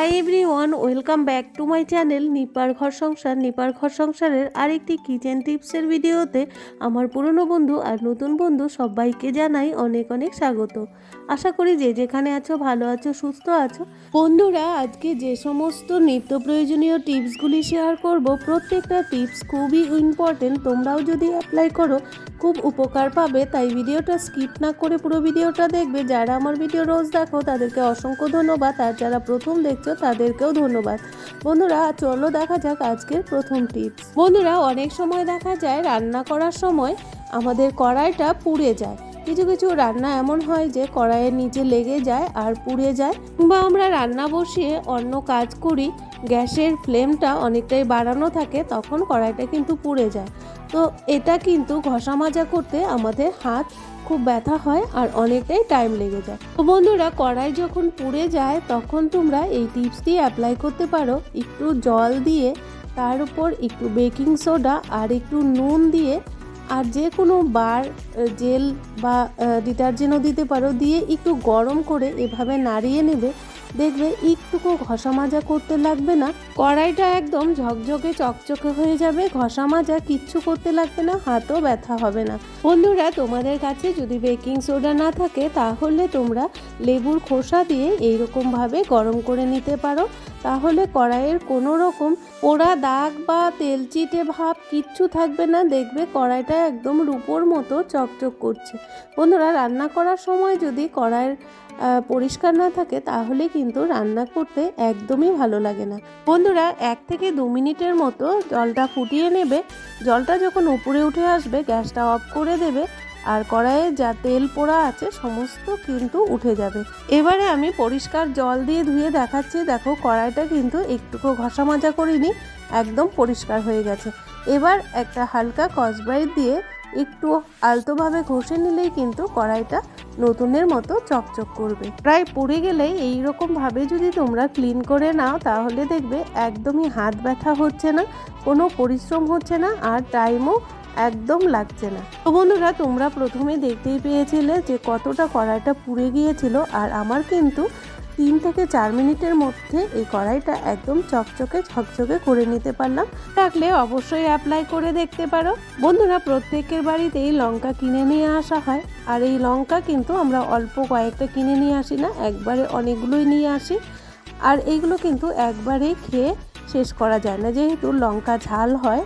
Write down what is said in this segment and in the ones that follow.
Hi every one welcome back to my channel নিপার ঘর সংসার নিপার ঘর সংসারের আরেকটি কিচেন টিপসের ভিডিওতে আমার পুরনো বন্ধু আর নতুন বন্ধু সবাইকে জানাই অনেক অনেক স্বাগত। আশা করি যে যেখানে আছো, ভালো আছো, সুস্থ আছো। বন্ধুরা, আজকে যে সমস্ত নিত্য প্রয়োজনীয় টিপসগুলি শেয়ার করব, প্রত্যেকটা টিপস খুবই ইম্পর্টেন্ট তোমরাও যদি অ্যাপ্লাই করো, খুব উপকার পাবে। তাই ভিডিওটা স্কিপ না করে পুরো ভিডিওটা দেখবে। যারা আমার ভিডিও রোজ দেখো, তাদেরকে অসংখ্য ধন্যবাদ। আর যারা প্রথম দেখছ, তাদেরকেও ধন্যবাদ। বন্ধুরা, চলো দেখা যাক আজকের প্রথম টিপস বন্ধুরা, অনেক সময় দেখা যায়, রান্না করার সময় আমাদের কড়াইটা পুড়ে যায়। কিছু কিছু রান্না এমন হয় যে কড়াইয়ের নিচে লেগে যায় আর পুড়ে যায়। বা আমরা রান্না বসিয়ে অন্য কাজ করি, গ্যাসের ফ্লেমটা অনেকটাই বাড়ানো থাকে, তখন কড়াইটা কিন্তু পুড়ে যায়। তো এটা কিন্তু ঘষা মাজা করতে আমাদের হাত খুব ব্যথা হয় আর অনেকটাই টাইম লেগে যায়। তো বন্ধুরা, কড়াই যখন পুড়ে যায়, তখন তোমরা এই টিপসটি অ্যাপ্লাই করতে পারো। একটু জল দিয়ে, তার উপর একটু বেকিং সোডা আর একটু নুন দিয়ে আর যে কোনো বার জেল বা ডিটারজেন্টও দিতে পারো। দিয়ে একটু গরম করে এভাবে নাড়িয়ে নেবে। দেখবে একটুকু ঘষা মাজা করতে লাগবে না। কড়াইটা একদম ঝকঝকে চকচকে হয়ে যাবে। ঘষা মাজা কিচ্ছু করতে লাগবে না, হাতও ব্যথা হবে না। বন্ধুরা, তোমাদের কাছে যদি বেকিং সোডা না থাকে, তাহলে তোমরা লেবুর খোসা দিয়ে এইরকমভাবে গরম করে নিতে পারো। তাহলে কড়াইয়ের কোনো রকম পোড়া দাগ বা তেলচিটে ভাব কিচ্ছু থাকবে না। দেখবে কড়াইটা একদম রূপোর মতো চকচক করছে। বন্ধুরা, রান্না করার সময় যদি কড়াইয়ের পরিষ্কার না থাকে, তাহলে কিন্তু রান্না করতে একদমই ভালো লাগে না। বন্ধুরা, এক থেকে দু মিনিটের মতো জলটা ফুটিয়ে নেবে। জলটা যখন উপরে উঠে আসবে, গ্যাসটা অফ করে দেবে আর কড়াইয়ে যা তেল পোড়া আছে, সমস্ত কিন্তু উঠে যাবে। এবারে আমি পরিষ্কার জল দিয়ে ধুয়ে দেখাচ্ছি। দেখো, কড়াইটা কিন্তু একটুকু ঘষা মাজা করিনি, একদম পরিষ্কার হয়ে গেছে। এবার একটা হালকা কসব্রাইট দিয়ে একটু আলতোভাবে ঘষে নিলেই কিন্তু কড়াইটা নতুনের মতো চকচক করবে। প্রায় পড়ে গেলে এই ভাবে যদি তোমরা ক্লিন করে নাও, তাহলে দেখবে একদমই হাত ব্যথা হচ্ছে না, কোনো পরিশ্রম হচ্ছে না, আর টাইমও একদম লাগছে না। তো বন্ধুরা, তোমরা প্রথমে দেখতেই পেয়েছিলে যে কতটা কড়াইটা পুড়ে গিয়েছিল, আর আমার কিন্তু তিন থেকে চার মিনিটের মধ্যে এই কড়াইটা একদম চকচকে ঝকঝকে করে নিতে পারলাম। থাকলে অবশ্যই অ্যাপ্লাই করে দেখতে পারো। বন্ধুরা, প্রত্যেকের বাড়িতেই লঙ্কা কিনে নিয়ে আসা হয়। আর এই লঙ্কা কিন্তু আমরা অল্প কয়েকটা কিনে নিয়ে আসি না, একবারে অনেকগুলোই নিয়ে আসি। আর এইগুলো কিন্তু একবারেই খেয়ে শেষ করা যায় না। যেহেতু লঙ্কা ঝাল হয়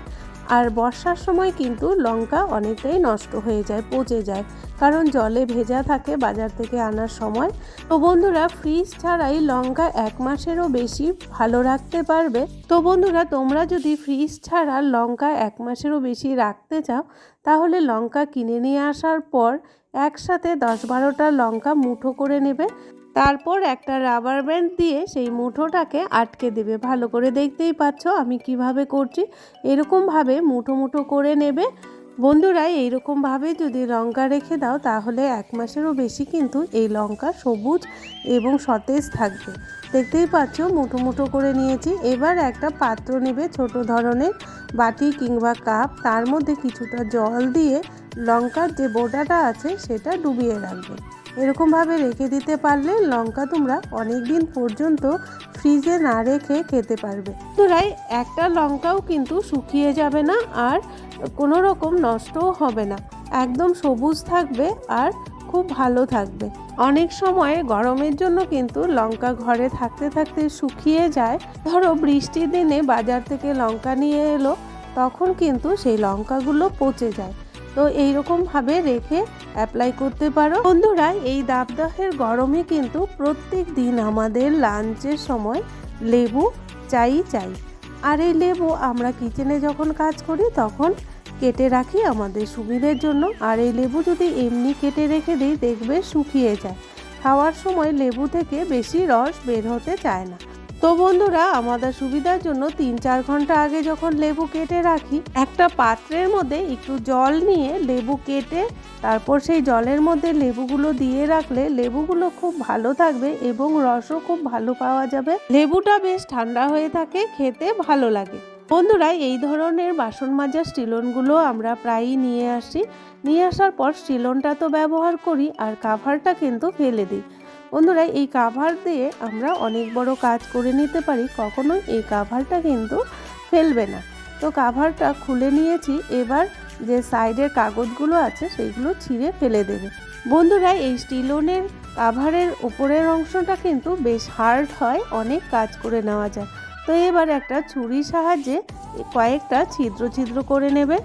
আর বর্ষার সময় কিন্তু লঙ্কা অনেকটাই নষ্ট হয়ে যায়, পচে যায়। কারণ জলে ভেজা থাকে বাজার থেকে আনার সময়। তো বন্ধুরা ফ্রিজ ছাড়াই লঙ্কা এক মাসেরও বেশি ভালো রাখতে পারবে। তো বন্ধুরা, তোমরা যদি ফ্রিজ ছাড়া লঙ্কা এক মাসেরও বেশি রাখতে চাও, তাহলে লঙ্কা কিনে নিয়ে আসার পর একসাথে দশ বারোটা লঙ্কা মুঠো করে নেবে। তারপর একটা রাবার ব্যান্ড দিয়ে সেই মুঠোটাকে আটকে দেবে। ভালো করে দেখতেই পাচ্ছ আমি কীভাবে করছি। এরকমভাবে মুঠো মুঠো করে নেবে। বন্ধুরা, এইরকমভাবে যদি লঙ্কা রেখে দাও তাহলে এক মাসেরও বেশি কিন্তু এই লঙ্কা সবুজ এবং সতেজ থাকবে। দেখতেই পাচ্ছ মুঠো মুঠো করে নিয়েছি। এবার একটা পাত্র নেবে ছোট ধরনের বাটি কিংবা কাপ। তার মধ্যে কিছুটা জল দিয়ে লঙ্কার যে বোটাটা আছে সেটা ডুবিয়ে রাখবে। এরকমভাবে রেখে দিতে পারলে লঙ্কা তোমরা অনেক দিন পর্যন্ত ফ্রিজে না রেখে খেতে পারবে। তোরাই একটা লঙ্কাও কিন্তু শুকিয়ে যাবে না আর কোনো রকম নষ্টও হবে না। একদম সবুজ থাকবে আর খুব ভালো থাকবে। অনেক সময় গরমের জন্য কিন্তু লঙ্কা ঘরে থাকতে থাকতে শুকিয়ে যায়। ধরো বৃষ্টির দিনে বাজার থেকে লঙ্কা নিয়ে এলো, তখন কিন্তু সেই লঙ্কাগুলো পচে যায়। তো এইরকমভাবে রেখে অ্যাপ্লাই করতে পারো। বন্ধুরা, এই দাবদাহের গরমে কিন্তু প্রত্যেক দিন আমাদের লাঞ্চের সময় লেবু চাই চাই। আর এই লেবু আমরা কিচেনে যখন কাজ করি, তখন কেটে রাখি আমাদের সুবিধের জন্য। আর এই লেবু যদি এমনি কেটে রেখে দিই, দেখবে শুকিয়ে যায়। খাওয়ার সময় লেবু থেকে বেশি রস বের হতে চায় না। তো বন্ধুরা, আমাদের সুবিধার জন্য তিন চার ঘণ্টা আগে যখন লেবু কেটে রাখি, একটা পাত্রের মধ্যে একটু জল নিয়ে লেবু কেটে, তারপর সেই জলের মধ্যে লেবুগুলো দিয়ে রাখলে লেবুগুলো খুব ভালো থাকবে এবং রসও খুব ভালো পাওয়া যাবে। লেবুটা বেশ ঠান্ডা হয়ে থাকে, খেতে ভালো লাগে। বন্ধুরা, এই ধরনের বাসন মাজার স্টিলনগুলো আমরা প্রায়ই নিয়ে আসি। নিয়ে আসার পর স্টিলনটা তো ব্যবহার করি আর কাভারটা কিন্তু ফেলে দিই। বন্ধুরা, এই কাভার দিয়ে আমরা অনেক বড় কাজ করে নিতে পারি, কখনোই এই কাভারটা কিন্তু ফেলবে না। তো কাভারটা খুলে নিয়েছি, এবার যে সাইডের কাগজগুলো আছে, সেইগুলো ছিঁড়ে ফেলে দেবে। বন্ধুরা, এই স্টিলোনের কাভারের উপরের অংশটা কিন্তু বেশ হার্ড হয়, অনেক কাজ করে নেওয়া যায়। তো এবার একটা ছুরির সাহায্যে কয়েকটা ছিদ্র ছিদ্র করে নেবে।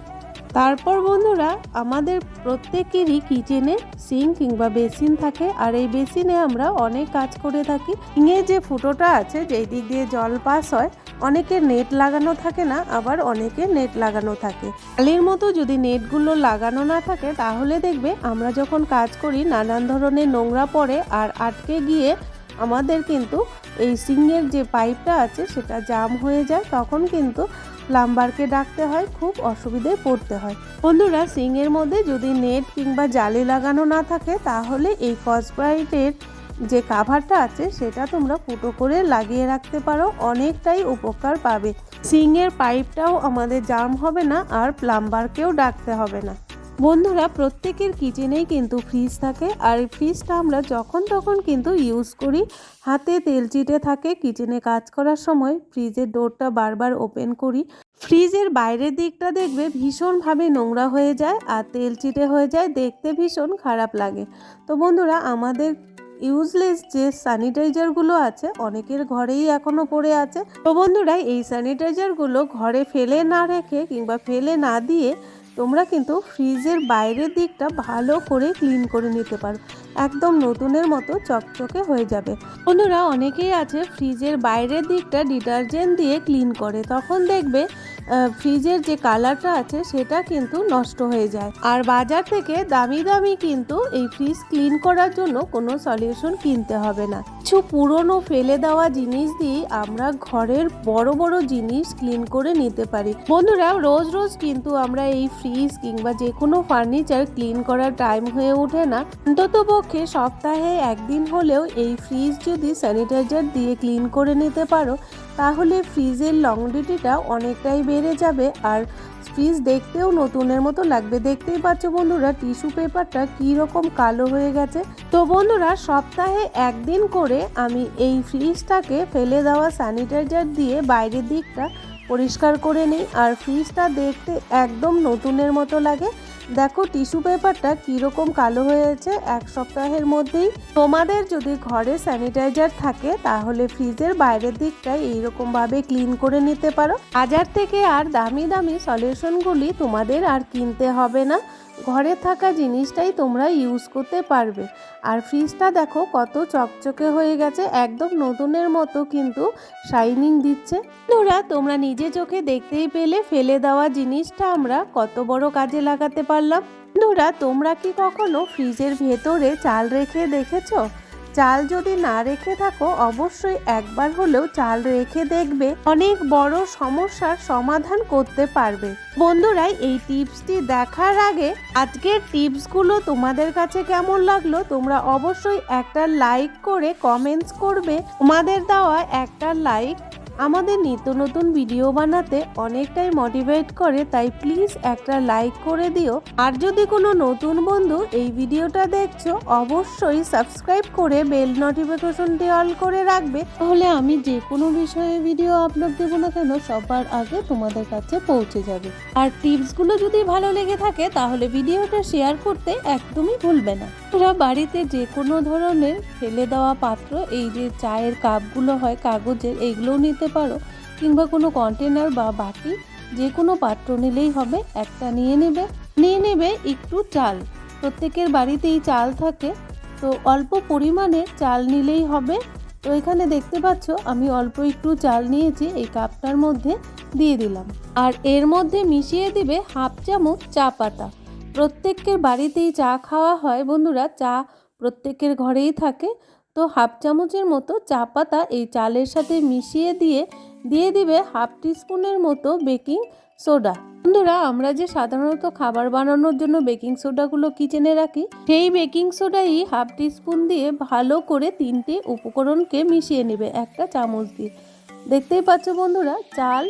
তারপর বন্ধুরা, আমাদের প্রত্যেকেরই কিচেনে সিঙ্ক কিংবা বেসিন থাকে, আর এই বেসিনে আমরা অনেক কাজ করে থাকি। সিঙে যে ফুটোটা আছে, যেই দিক দিয়ে জল পাস হয় অনেকের নেট লাগানো থাকে না, আবার অনেকের নেট লাগানো থাকে। কালির মতো যদি নেটগুলো লাগানো না থাকে, তাহলে দেখবে আমরা যখন কাজ করি, নানান ধরনের নোংরা পড়ে আর আটকে গিয়ে আমাদের কিন্তু এই সিংয়ের যে পাইপটা আছে, সেটা জাম হয়ে যায়। তখন কিন্তু প্লাম্বারকে ডাকতে হয়, খুব অসুবিধায় পড়তে হয়। বন্ধুরা, সিংয়ের মধ্যে যদি নেট কিংবা জালি লাগানো না থাকে, তাহলে এই কসব্রাইটের যে কাভারটা আছে, সেটা তোমরা ফুটো করে লাগিয়ে রাখতে পারো, অনেকটাই উপকার পাবে। সিংয়ের পাইপটাও আমাদের জাম হবে না, আর প্লাম্বারকেও ডাকতে হবে না। বন্ধুরা, প্রত্যেকের কিচেনেই কিন্তু ফ্রিজ থাকে আর ফ্রিজটা আমরা যখন তখন কিন্তু ইউজ করি। হাতে তেল চিটে থাকে কিচেনে কাজ করার সময় ফ্রিজের ডোরটা বারবার ওপেন করি। ফ্রিজের বাইরের দিকটা দেখবে ভীষণভাবে নোংরা হয়ে যায় আর তেল চিটে হয়ে যায়, দেখতে ভীষণ খারাপ লাগে। তো বন্ধুরা, আমাদের ইউজলেস যে স্যানিটাইজারগুলো আছে, অনেকের ঘরেই এখনও পড়ে আছে। তো বন্ধুরা, এই স্যানিটাইজারগুলো ঘরে ফেলে না রেখে কিংবা ফেলে না দিয়ে তোমরা কিন্তু ফ্রিজের বাইরের দিকটা ভালো করে ক্লিন করে নিতে পারো। একদম নতুনের মতো চকচকে হয়ে যাবে। বন্ধুরা, অনেকেই আছে ফ্রিজের বাইরের দিকটা ডিটারজেন্ট দিয়ে ক্লিন করে। তখন দেখবে ফ্রিজের যে কালারটা আছে, সেটা কিন্তু নষ্ট হয়ে যায়। আর বাজার থেকে দামি দামি কিন্তু এই ফ্রিজ ক্লিন করার জন্য কোনো সলিউশন কিনতে হবে না। কিছু পুরনো ফেলে দেওয়া জিনিস দিয়ে আমরা ঘরের বড় বড় জিনিস ক্লিন করে নিতে পারি। বন্ধুরা, রোজ রোজ কিন্তু আমরা এই ফ্রিজ কিংবা যে কোনো ফার্নিচার ক্লিন করার টাইম হয়ে ওঠে না। অন্তত পক্ষে সপ্তাহে একদিন হলেও এই ফ্রিজ যদি স্যানিটাইজার দিয়ে ক্লিন করে নিতে পারো তাহলে ফ্রিজের লংডিটিটা অনেকটাই বেড়ে যাবে। আর ফ্রিজ দেখতেও নতুনের মতো লাগবে। দেখতেই পাচ্ছ বন্ধুরা টিস্যু পেপারটা রকম কালো হয়ে গেছে। তো বন্ধুরা, সপ্তাহে একদিন করে আমি এই ফ্রিজটাকে ফেলে দেওয়া স্যানিটাইজার দিয়ে বাইরের দিকটা পরিষ্কার করে নিই। আর ফ্রিজটা দেখতে একদম নতুনের মতো লাগে। দেখো, টিস্যু পেপারটা কীরকম কালো হয়েছে এক সপ্তাহের মধ্যেই। তোমাদের যদি ঘরে স্যানিটাইজার থাকে, তাহলে ফ্রিজের বাইরের দিকটা এইরকমভাবে ক্লিন করে নিতে পারো। হাজার থেকে আর দামি দামি সলিউশনগুলি তোমাদের আর কিনতে হবে না। ঘরে থাকা জিনিসটাই তোমরা ইউজ করতে পারবে। আর ফ্রিজটা দেখো কত চকচকে হয়ে গেছে, একদম নতুনের মতো কিন্তু শাইনিং দিচ্ছে। বন্ধুরা, তোমরা নিজে চোখে দেখতেই পেলে ফেলে দেওয়া জিনিসটা আমরা কত বড় কাজে লাগাতে পারলাম। বন্ধুরা, তোমরা কি কখনো ফ্রিজের ভেতরে চাল রেখে দেখেছ? চাল যদি না রেখে থাকো, অবশ্যই একবার হলেও চাল রেখে দেখবে, অনেক বড় সমস্যার সমাধান করতে পারবে। বন্ধুরাই এই টিপসটি দেখার আগে আজকের টিপসগুলো তোমাদের কাছে কেমন লাগল, তোমরা অবশ্যই একটা লাইক করে কমেন্টস করবে। তোমাদের দেওয়া একটা লাইক আমাদের নিত্য নতুন ভিডিও বানাতে অনেকটাই মোটিভেট করে, তাই প্লিজ একটা লাইক করে দিও। আর যদি কোনো নতুন বন্ধু এই ভিডিওটা দেখছ, অবশ্যই সাবস্ক্রাইব করে বেল নোটিফিকেশনটি অল করে রাখবে। তাহলে আমি যে কোনো বিষয়ে ভিডিও আপলোড দেবো না কেন, সবার আগে তোমাদের কাছে পৌঁছে যাবে। আর টিপসগুলো যদি ভালো লেগে থাকে, তাহলে ভিডিওটা শেয়ার করতে একদমই ভুলবে না। তোমরা বাড়িতে যে কোনো ধরনের ফেলে দেওয়া পাত্র, এই যে চায়ের কাপগুলো হয়, কাগজের, এইগুলোও নিতে পারো, কিংবা কোনো কন্টেনার বা বাটি, যে কোনো পাত্র নিলেই হবে, একটা নিয়ে নেবে। নিয়ে নেবে একটু চাল। প্রত্যেকের বাড়িতেই চাল থাকে, তো অল্প পরিমাণে চাল নিলেই হবে। তো এখানে দেখতে পাচ্ছ, আমি অল্প একটু চাল নিয়েছি, এই কাপটার মধ্যে দিয়ে দিলাম। আর এর মধ্যে মিশিয়ে দিবে হাফ চামচ চা পাতা। প্রত্যেকের বাড়িতেই চা খাওয়া হয়, বন্ধুরা, চা প্রত্যেকের ঘরেই থাকে। তো হাফ চামচের মতো চা পাতা এই চালের সাথে মিশিয়ে দিয়ে দিয়ে দিবে হাফ টিস্পুনের মতো বেকিং সোডা। বন্ধুরা, আমরা যে সাধারণত খাবার বানানোর জন্য বেকিং সোডাগুলো কিচেনে রাখি, সেই বেকিং সোডাই হাফ টিস্পুন দিয়ে ভালো করে তিনটে উপকরণকে মিশিয়ে নেবে একটা চামচ দিয়ে। দেখতেই পাচ্ছ বন্ধুরা, চাল,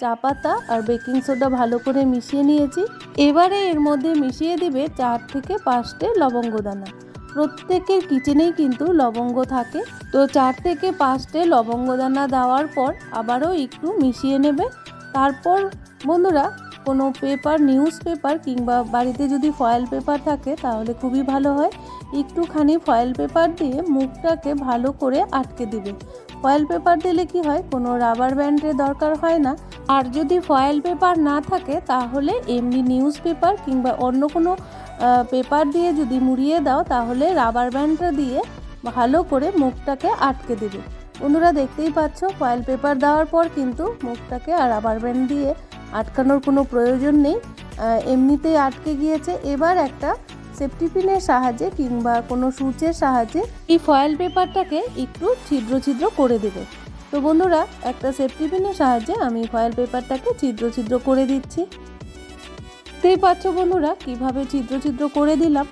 চা পাতা আর বেকিং সোডা ভালো করে মিশিয়ে নিয়েছি। এবারে এর মধ্যে মিশিয়ে দিবে চার থেকে পাঁচটে লবঙ্গ দানা প্রত্যেকের কিচেনেই কিন্তু লবঙ্গ থাকে। তো চার থেকে পাঁচটে লবঙ্গ দানা দেওয়ার পর আবারও একটু মিশিয়ে নেবে। তারপর বন্ধুরা, কোনো পেপার, নিউজ পেপার কিংবা বাড়িতে যদি ফয়েল পেপার থাকে, তাহলে খুবই ভালো হয়। একটুখানি ফয়েল পেপার দিয়ে মুখটাকে ভালো করে আটকে দিবে। ফয়েল পেপার দিলে কি হয়, কোনো রাবার ব্যান্ডের দরকার হয় না। আর যদি ফয়েল পেপার না থাকে, তাহলে এমনি নিউজ পেপার কিংবা অন্য কোনো পেপার দিয়ে যদি মুড়িয়ে দাও, তাহলে রাবার ব্যান্ডটা দিয়ে ভালো করে মুখটাকে আটকে দেবে। বন্ধুরা, দেখতেই পাচ্ছ ফয়েল পেপার দেওয়ার পর কিন্তু মুখটাকে আর রাবার ব্যান্ড দিয়ে আটকানোর কোনো প্রয়োজন নেই। এমনিতেই আটকে গিয়েছে। এবার একটা সেফটি পিনের সাহায্যে কিংবা কোনো সুচের সাহায্যে এই ফয়েল পেপারটাকে একটু ছিদ্র ছিদ্র করে দেবে। তো বন্ধুরা, একটা সেফটি পিনের সাহায্যে আমি ফয়েল পেপারটাকে ছিদ্র ছিদ্র করে দিচ্ছি। দেখতেই পাচ্ছ বন্ধুরা, কীভাবে ছিদ্র ছিদ্র করে দিলাম।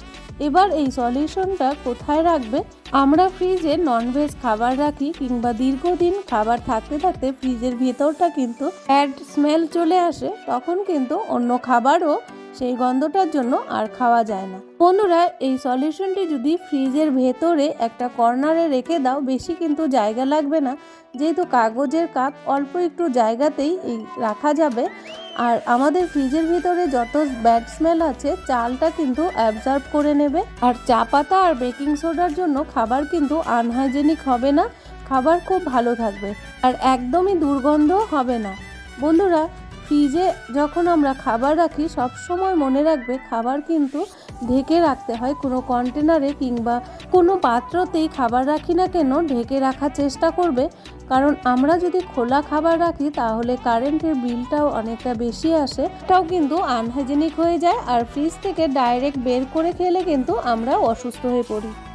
এবার এই সলিউশনটা কোথায় রাখবে? আমরা ফ্রিজে ননভেজ খাবার রাখি কিংবা দীর্ঘদিন খাবার থাকতে থাকতে ফ্রিজের ভেতরটা কিন্তু অ্যাড স্মেল চলে আসে, তখন কিন্তু অন্য খাবারও সেই গন্ধটার জন্য আর খাওয়া যায় না। বন্ধুরা, এই সলিউশনটি যদি ফ্রিজের ভেতরে একটা কর্নারে রেখে দাও, বেশি কিন্তু জায়গা লাগবে না। যেহেতু কাগজের কাপ, অল্প একটু জায়গাতেই এই রাখা যাবে। আর আমাদের ফ্রিজের ভিতরে যত ব্যাড স্মেল আছে, চালটা কিন্তু অ্যাবজর্ব করে নেবে। আর চা পাতা আর বেকিং সোডার জন্য খাবার কিন্তু আনহাইজেনিক হবে না। খাবার খুব ভালো থাকবে। আর একদমই দুর্গন্ধ হবে না। বন্ধুরা ফ্রিজে যখন আমরা খাবার রাখি, সব সময় মনে রাখবে খাবার কিন্তু ঢেকে রাখতে হয়। কোনো কন্টেনারে কিংবা কোনো পাত্রতেই খাবার রাখি না কেন, ঢেকে রাখার চেষ্টা করবে। কারণ আমরা যদি খোলা খাবার রাখি, তাহলে কারেন্টের বিলটাও অনেকটা বেশি আসে। তাও কিন্তু আনহাইজেনিক হয়ে যায়। আর ফ্রিজ থেকে ডাইরেক্ট বের করে খেলে কিন্তু আমরা অসুস্থ হয়ে পড়ি।